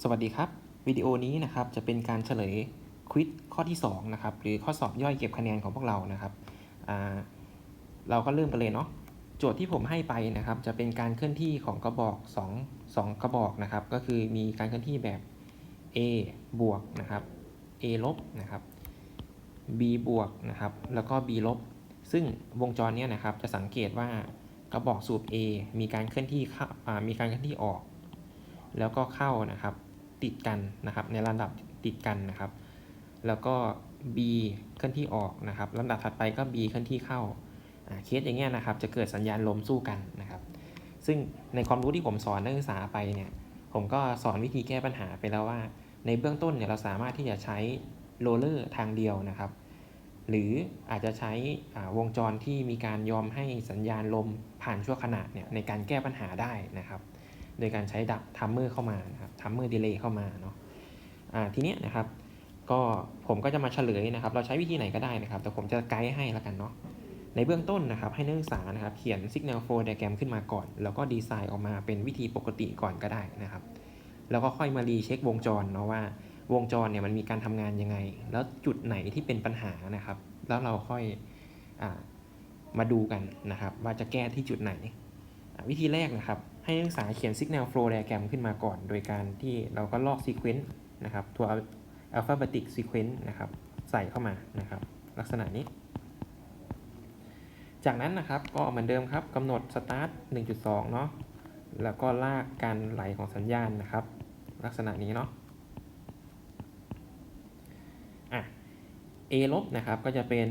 สวัสดีครับ วิดีโอนี้นะครับจะเป็นการเฉลยควิดข้อที่2นะครับหรือข้อสอบย่อยเก็บคะแนนของพวกเรานะครับเราก็เริ่มกันเลยเนาะโจทย์ที่ผมให้ไปนะครับ จะเป็นการเคลื่อนที่ของกระบอก 2 2 กระบอกนะครับ ก็คือมีการเคลื่อนที่แบบ A บวกนะครับ A ลบนะครับ B บวกนะครับแล้วก็ B ลบ ซึ่งวงจรนี้นะครับจะสังเกตว่ากระบอกสูบ A มีการเคลื่อนที่เข้ามีการเคลื่อนที่ออก แล้วก็เข้านะครับติดกันนะครับในลำดับติดกันนะครับ แล้วก็ B เคลื่อนที่ออกนะครับลำดับถัดไปก็ B เคลื่อนที่เข้าเคสอย่างเงี้ยนะครับจะเกิดสัญญาณลมสู้กันนะครับ ซึ่งในความรู้ที่ผมสอนนักศึกษาไปเนี่ยผมก็สอนวิธีแก้ปัญหาไปแล้วว่า ในเบื้องต้นเนี่ยเราสามารถที่จะใช้โรลเลอร์ทางเดียวนะครับ หรืออาจจะใช้วงจรที่มีการยอมให้สัญญาณลมผ่านชั่วขณะเนี่ยในการแก้ปัญหาได้นะครับ โดยการใช้ดับทัมเมอร์เข้ามานะครับทัมเมอร์ดีเลย์เข้ามาเนาะอ่าทีเนี้ยนะครับ ก็ผมก็จะมาเฉลยนะครับ เราใช้วิธีไหนก็ได้นะครับ แต่ผมจะไกด์ให้แล้วกันเนาะในเบื้องต้นนะครับ ให้นักศึกษานะครับเขียน Signal Flow Diagram ขึ้นมาก่อน แล้วก็ดีไซน์ออกมาเป็นวิธีปกติก่อนก็ได้นะครับ แล้วก็ค่อยมารีเช็ควงจรเนาะว่าวงจรเนี่ยมันมีการทำงานยังไง แล้วจุดไหนที่เป็นปัญหานะครับ แล้วเราค่อยอมาดูกันนะครับ ว่าจะแก้ที่จุดไหน วิธีแรกนะครับ ให้นักศึกษาเขียน Signal Flow Diagram ขึ้นมาก่อน โดยการที่เราก็ลอก Sequence นะครับ ตัว Alphabetic Sequence นะครับ ใส่เข้ามานะครับ ลักษณะนี้ จากนั้นนะครับก็เหมือนเดิมครับกำหนด Start 1.2 เนาะแล้วก็ลากการไหลของสัญญาณนะครับ ลักษณะนี้เนาะอะ A ลบนะครับก็จะเป็น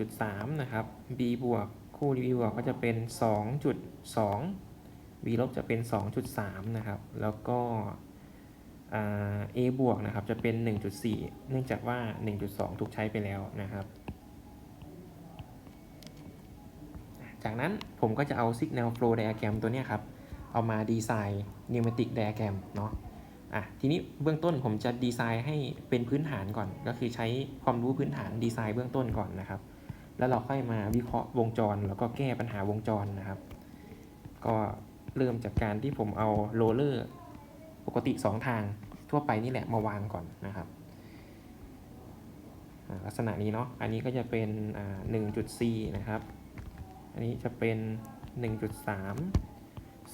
1.3 นะครับ B บวกคู่ B บวกก็จะเป็น 2.2 B ลบจะเป็น 2.3 นะครับ แล้วก็อ่า A บวกนะครับจะเป็น 1.4 เนื่องจากว่า 1.2 ถูกใช้ไปแล้วนะครับ จากนั้นผมก็จะเอา Signal Flow Diagram ตัวนี้ครับ เอามาดีไซน์ Pneumatic Diagram เนาะอะทีนี้เบื้องต้นผมจะดีไซน์ให้เป็นพื้นฐานก่อน ก็คือใช้ความรู้พื้นฐานดีไซน์เบื้องต้นก่อนนะครับ แล้วเราค่อยมาวิเคราะห์วงจร แล้วก็แก้ปัญหาวงจรนะครับ ก็ เริ่มจากการที่ผมเอาโรลเลอร์ปกติ 2 ทางทั่วไปนี่แหละมาวางก่อนนะครับลักษณะนี้เนาะอันนี้ก็จะเป็นอ่า1.4นะครับ อันนี้จะเป็น1.3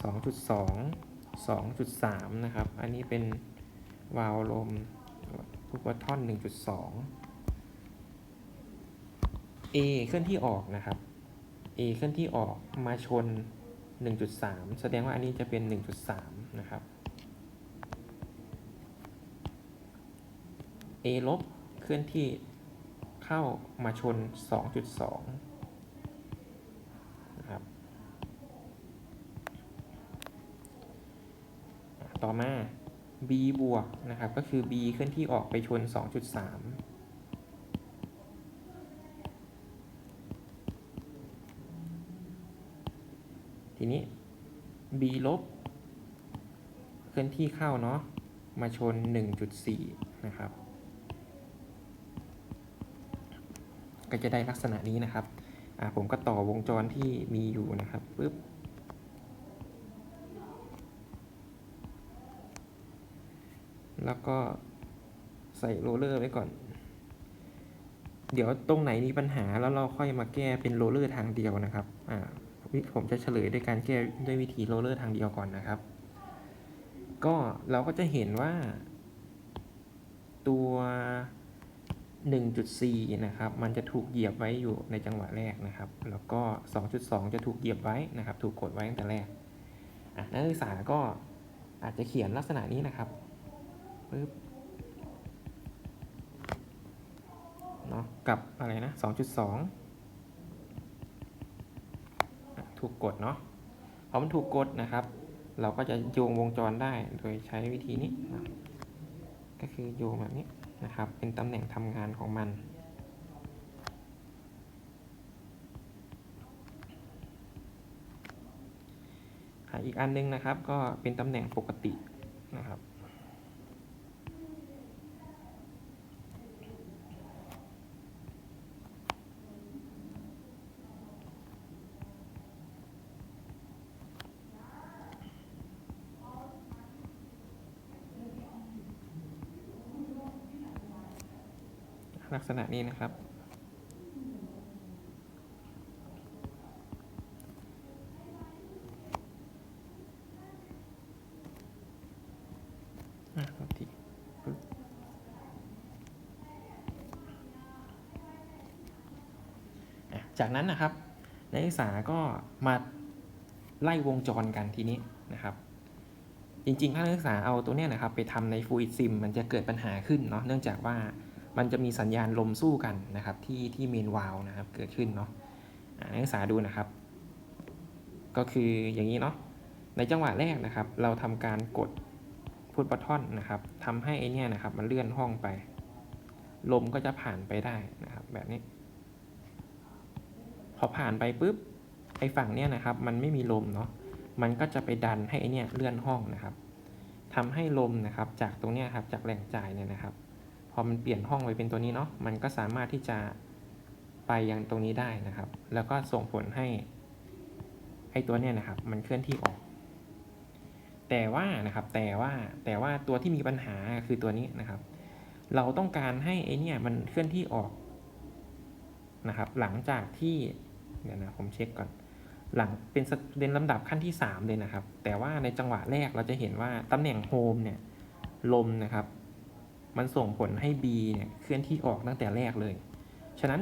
2.2 2.3นะครับ อันนี้เป็นวาล์วลมพุกวัตทอน1.2 A เคลื่อนที่ออกนะครับ A เคลื่อนที่ออกมาชน 1.3 แสดงว่าอันนี้จะเป็น 1.3 นะครับ A ลบเคลื่อนที่เข้ามาชน 2.2 นะครับ ต่อมา b บวกนะครับ ก็คือ b เคลื่อนที่ออกไปชน 2.3 ทีนี้ b ลบ เคลื่อนที่เข้าเนาะ มาชน 1.4 นะครับ ก็จะได้ลักษณะนี้นะครับ ผมก็ต่อวงจรที่มีอยู่นะครับปึ๊บแล้วก็ใส่โรลเลอร์ไว้ก่อน เดี๋ยวตรงไหนมีปัญหาแล้วเราค่อยมาแก้เป็นโรลเลอร์ทางเดียวนะครับ อ่า ผมจะเฉลยด้วยการแก้ด้วยวิธีโรลเลอร์ทางเดียวก่อนนะครับ ก็เราก็จะเห็นว่า ตัว 1.4 นะครับ มันจะถูกเหยียบไว้อยู่ในจังหวะแรกนะครับ แล้วก็ 2.2 จะถูกเหยียบไว้นะครับ ถูกกดไว้ตั้งแต่แรกอะนักศึกษาก็อาจจะเขียนลักษณะนี้นะครับปึ๊บเนาะกับอะไรนะ 2.2อะ ถูกกดเนาะพอมันถูกกดนะครับ เราก็จะโยงวงจรได้โดยใช้วิธีนี้นะก็คือโยงแบบนี้นะครับ เป็นตำแหน่งทำงานของมันอีกอันนึงนะครับก็เป็นตำแหน่งปกตินะครับ ลักษณะนี้นะครับ อะโทษทีปึ๊บอะจากนั้นนะครับนักศึกษาก็มาไล่วงจรกันทีนี้นะครับ จริงๆ ถ้านักศึกษาเอาตัวเนี้ยนะครับ ไปทำใน Fluid Sim มันจะเกิดปัญหาขึ้นเนาะเนื่องจากว่า มันจะมีสัญญาณลมสู้กันนะครับที่ที่เมนวาลนะครับเกิดขึ้นเนาะอะนักศึกษาดูนะครับ ก็คืออย่างนี้เนาะในจังหวะแรกนะครับ เราทำการกดพุทบัตทอนนะครับทำให้ไอเนี่ยนะครับมันเลื่อนห้องไป ลมก็จะผ่านไปได้นะครับ แบบนี้ พอผ่านไปปุ๊บไอฝั่งเนี่ยนะครับ มันไม่มีลมเนาะมันก็จะไปดันให้ไอเนี่ยเลื่อนห้องนะครับทำให้ลมนะครับ จากตรงเนี้ยครับจากแหล่งจ่ายเนี่ยนะครับ พอมันเปลี่ยนห้องไปเป็นตัวนี้เนาะมันก็สามารถที่จะไปยังตรงนี้ได้นะครับ แล้วก็ส่งผลให้ไอตัวเนี่ยนะครับ มันเคลื่อนที่ออก แต่ว่านะครับแต่ว่าแต่ว่าตัวที่มีปัญหาคือตัวนี้นะครับ เราต้องการให้ไอเนี่ยมันเคลื่อนที่ออกนะครับ หลังจากที่เดี๋ยวนะผมเช็คก่อน หลังเป็นสเป็นลำดับขั้นที่ 3 เลยนะครับ แต่ว่าในจังหวะแรกเราจะเห็นว่าตำแหน่งโฮมเนี่ยลมนะครับ มันส่งผลให้ B เนี่ยเคลื่อนที่ออกตั้งแต่แรกเลย ฉะนั้น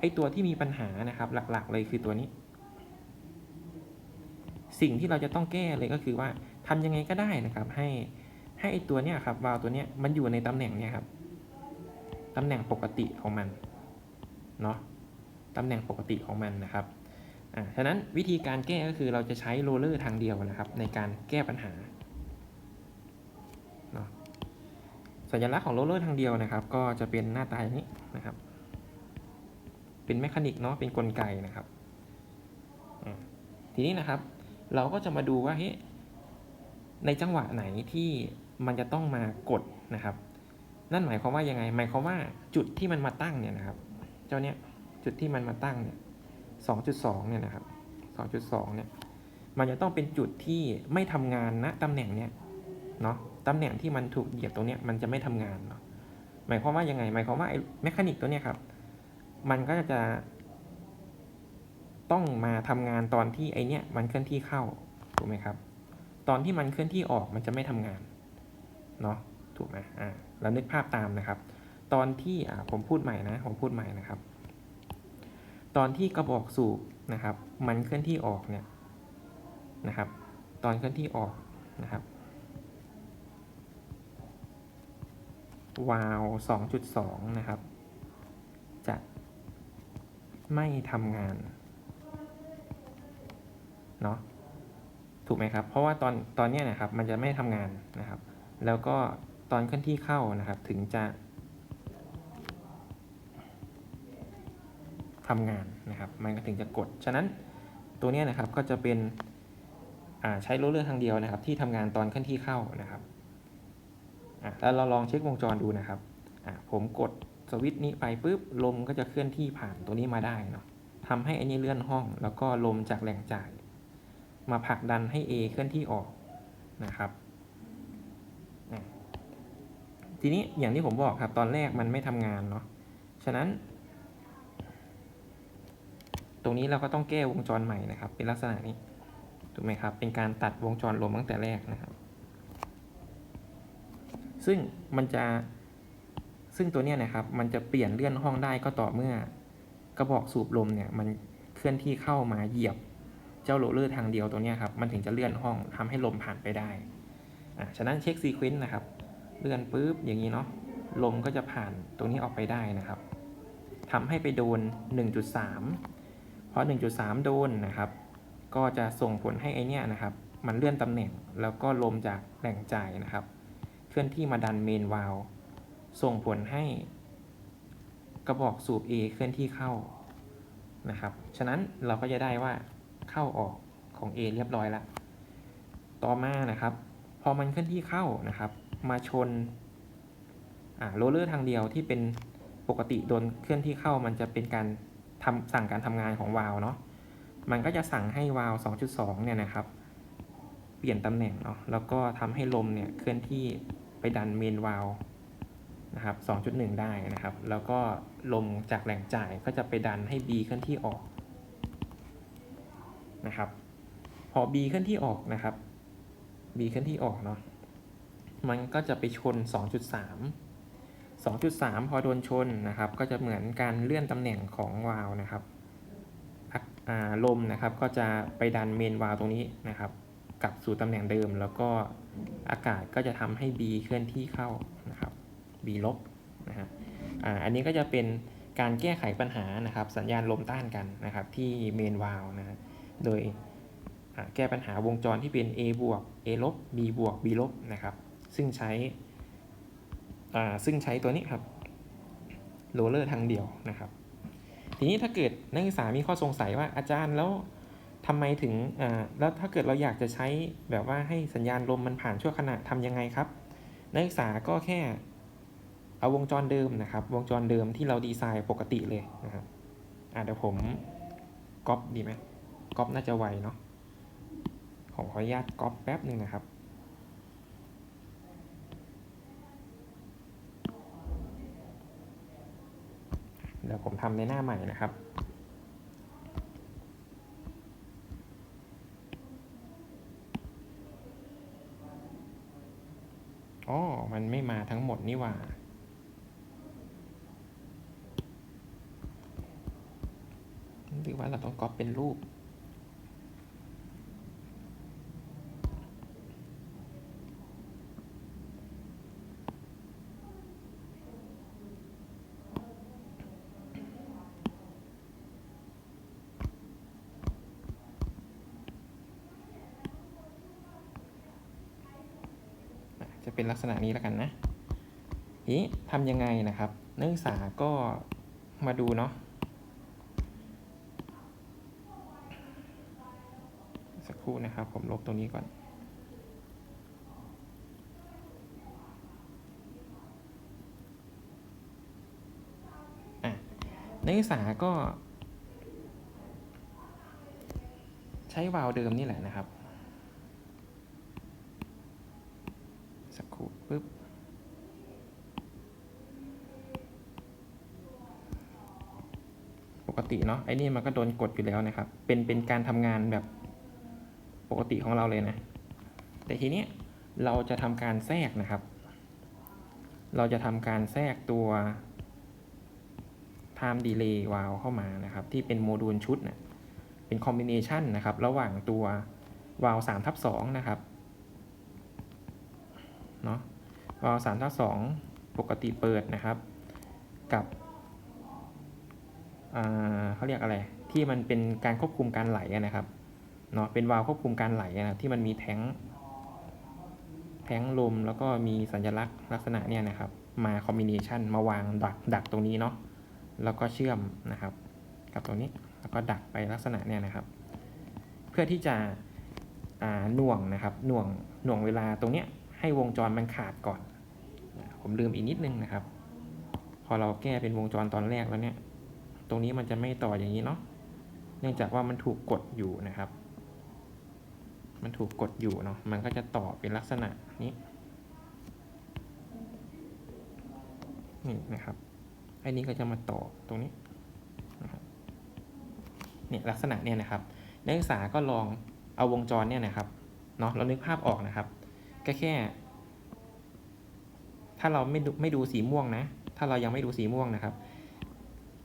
ไอตัวที่มีปัญหานะครับหลักๆ เลยคือตัวนี้ สิ่งที่เราจะต้องแก้เลยก็คือว่าทำยังไงก็ได้นะครับ ให้ให้ไอตัวเนี้ยครับวาล์วตัวเนี้ยมันอยู่ในตำแหน่งเนี้ยครับตำแหน่งปกติของมันเนาะตำแหน่งปกติของมันนะครับอ่าฉะนั้นวิธีการแก้ก็คือเราจะใช้โรลเลอร์ทางเดียวนะครับ ในการแก้ปัญหาเนาะ สัญลักษณ์ของโรลเลอร์ทางเดียวนะครับ ก็จะเป็นหน้าตาอย่างนี้นะครับ เป็นแมคานิกเนาะเป็นกลไกนะครับทีนี้นะครับ เราก็จะมาดูว่าเฮ้ในจังหวะไหนที่มันจะต้องมากดนะครับ นั่นหมายความว่ายังไง หมายความว่าจุดที่มันมาตั้งเนี่ยนะครับ เจ้าเนี้ยจุดที่มันมาตั้งเนี่ยสองจุดสองเนี่ยนะครับสองจุดสองเนี่ย มันจะต้องเป็นจุดที่ไม่ทำงานณตำแหน่งเนี้ยเนาะ ตำแหน่งที่มันถูกเหยียบตรงนี้มันจะไม่ทำงานเนาะหมายความว่ายังไง หมายความว่าไอ้แมคานิกตัวเนี้ยครับ มันก็จะ ต้องมาทำงานตอนที่ไอเนี้ยมันเคลื่อนที่เข้าถูกไหมครับ ตอนที่มันเคลื่อนที่ออกมันจะไม่ทำงานเนาะถูกไหมอ่าแล้วนึกภาพตามนะครับ ตอนที่อ่าผมพูดใหม่นะผมพูดใหม่นะครับ ตอนที่กระบอกสูบนะครับ มันเคลื่อนที่ออกเนี่ยนะครับ ตอนเคลื่อนที่ออกนะครับ วาล์ว2.2 นะครับ จะไม่ทำงานเนาะถูกไหมครับ เพราะว่าตอนตอนนี้นะครับมันจะไม่ทำงานนะครับ แล้วก็ตอนเคลื่อนที่เข้านะครับถึงจะทำงานนะครับ มันก็ถึงจะกด ฉะนั้นตัวนี้นะครับก็จะเป็นอ่าใช้โรลเลอร์ทางเดียวนะครับ ที่ทำงานตอนเคลื่อนที่เข้านะครับ แล้วเราลองเช็ควงจรดูนะครับ ผมกดสวิตช์นี้ไปปุ๊บลมก็จะเคลื่อนที่ผ่านตัวนี้มาได้เนาะทำให้อันนี้เลื่อนห้อง แล้วก็ลมจากแหล่งจ่าย มาผลักดันให้ A เคลื่อนที่ออกนะครับ ทีนี้อย่างที่ผมบอกครับตอนแรกมันไม่ทำงานเนาะ ฉะนั้น ตรงนี้เราก็ต้องแก้วงจรใหม่นะครับ เป็นลักษณะนี้ถูกไหมครับ เป็นการตัดวงจรลมตั้งแต่แรกนะครับ ซึ่งมันจะซึ่งตัวเนี้ยนะครับ มันจะเปลี่ยนเลื่อนห้องได้ก็ต่อเมื่อกระบอกสูบลมเนี่ย มันเคลื่อนที่เข้ามาเหยียบเจ้าโรลเลอร์ทางเดียวตัวเนี้ยครับ มันถึงจะเลื่อนห้องทำให้ลมผ่านไปได้ อะ ฉะนั้นเช็คซีเควนต์นะครับ เลื่อนปุ๊บอย่างนี้เนาะ ลมก็จะผ่านตรงนี้ออกไปได้นะครับทำให้ไปโดน 1.3 เพราะ 1.3 โดนนะครับ ก็จะส่งผลให้ไอเนี้ยนะครับ มันเลื่อนตำแหน่ง แล้วก็ลมจากแหล่งจ่ายนะครับ เคลื่อนที่มาดันเมนวาลส่งผลให้ กระบอกสูบ A เคลื่อนที่เข้านะครับ ฉะนั้นเราก็จะได้ว่าเข้าออกของ A เรียบร้อยล้วต่อมานะครับ พอมันเคลื่อนที่เข้านะครับ มาชนโรลเลอร์ทางเดียวที่เป็นปกติโดนเคลื่อนที่เข้ามันจะเป็นการทำสั่งการทำงานของวาลเนาะ มันก็จะสั่งให้วาล2.2 เนี่ยนะครับ เปลี่ยนตำแหน่งเนาะ แล้วก็ทำให้ลมเนี่ยเคลื่อนที่ ไปดันเมนวาลนะครับ 2.1 ได้นะครับ แล้วก็ลมจากแหล่งจ่ายก็จะไปดันให้ B เคลื่อนที่ออกนะครับ พอ B เคลื่อนที่ออกนะครับ B เคลื่อนที่ออกเนาะ มันก็จะไปชน 2.3 2.3 พอโดนชนนะครับ ก็จะเหมือนการเลื่อนตำแหน่งของวาลนะครับลมนะครับก็จะไปดันเมนวาลตรงนี้นะครับ กลับสู่ตำแหน่งเดิม แล้วก็อากาศก็จะทำให้ B เคลื่อนที่เข้านะครับ B ลบนะฮะอ่าอันนี้ก็จะเป็นการแก้ไขปัญหานะครับ สัญญาณลมต้านกันนะครับ ที่เมนวาลนะฮะโดยแก้ปัญหาวงจรที่เป็น A บวก A ลบ B บวก B ลบนะครับ ซึ่งใช้ซึ่งใช้ตัวนี้ครับโรเลอร์ทางเดียวนะครับ ทีนี้ถ้าเกิดนักศึกษามีข้อสงสัยว่าอาจารย์แล้ว ทำไมถึงแล้วถ้าเกิดเราอยากจะใช้แบบว่าให้สัญญาณลมมันผ่านชั่วขณะทำยังไงครับ นักศึกษาก็แค่เอาวงจรเดิมนะครับ วงจรเดิมที่เราดีไซน์ปกติเลยนะครับอ่าเดี๋ยวผมก๊อปดีไหมก๊อปน่าจะไวเนาะผมขออนุญาตก๊อปแป๊บหนึ่งนะครับเดี๋ยวผมทำในหน้าใหม่นะครับ อ๋อ มันไม่มาทั้งหมดนี่หว่า หรือว่าเราต้องก๊อปเป็นรูป จะเป็นลักษณะนี้แล้วกันนะนี้ทำยังไงนะครับ นักศึกษาก็มาดูเนาะสักครู่นะครับ ผมลบตรงนี้ก่อนนักศึกษาก็ ใช้วาล์วเดิมนี่แหละนะครับ สักครู่ปึ๊บ ปก ติเนาะไอ้นี่มันก็โดนกดอยู่แล้วนะครับ เป็นเป็นการทำงานแบบปกติของเราเลยนะ แต่ทีเนี้ยเราจะทำการแทรกนะครับ เราจะทำการแทรกตัว time delay valve เข้ามานะครับ ที่เป็นโมดูลชุดนะเป็นคอมบิเนชันนะครับ ระหว่างตัว valve 3ทับ2นะครับเนาะวาล์วสามทับสองปกติเปิดนะครับ กับ เขาเรียกอะไรที่มันเป็นการควบคุมการไหลนะครับเนาะเป็นวาล์วควบคุมการไหลอะนะที่มันมีแท้งแท้งลมแล้วก็มีสัญลักษณ์ลักษณะเนี่ยนะครับ มาคอมบิเนชันมาวางดักดักตรงนี้เนาะแล้วก็เชื่อมนะครับ กับตรงนี้แล้วก็ดักไปลักษณะเนี่ยนะครับ เพื่อที่จะอ่าหน่วงนะครับหน่วงหน่วงเวลาตรงเนี้ยให้วงจรมันขาดก่อน ผมลืมอีกนิดนึงนะครับ พอเราแก้เป็นวงจรตอนแรกแล้วเนี่ย ตรงนี้มันจะไม่ต่ออย่างนี้เนาะเนื่องจากว่ามันถูกกดอยู่นะครับ มันถูกกดอยู่เนาะมันก็จะต่อเป็นลักษณะนี้นี่นะครับไอ้นี้ก็จะมาต่อตรงนี้นะครับเนี่ยลักษณะเนี่ยนะครับนักศึกษาก็ลองเอาวงจรเนี่ยนะครับเนาะเรานึกภาพออกนะครับก็แค่ ถ้าเราไม่ดูไม่ดูสีม่วงนะ ถ้าเรายังไม่ดูสีม่วงนะครับ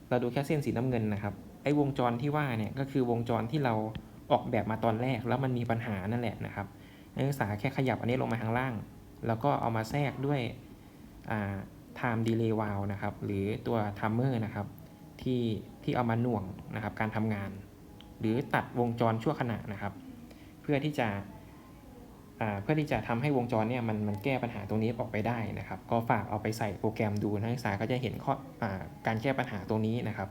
เราดูแค่เส้นสีน้ำเงินนะครับ ไอ้วงจรที่ว่าเนี่ยก็คือวงจรที่เราออกแบบมาตอนแรกแล้วมันมีปัญหานั่นแหละนะครับนักศึกษาแค่ขยับอันนี้ลงมาข้างล่าง แล้วก็เอามาแทรกด้วยอ่า time delay valve นะครับ หรือตัว timer นะครับ ที่ที่เอามาหน่วงนะครับการทำงาน หรือตัดวงจรชั่วขณะนะครับ เพื่อที่จะ เพื่อที่จะทำให้วงจรเนี่ยมันมันแก้ปัญหาตรงนี้ออกไปได้นะครับ ก็ฝากเอาไปใส่โปรแกรมดูนักศึกษาก็จะเห็นข้ออการแก้ปัญหาตรงนี้นะครับ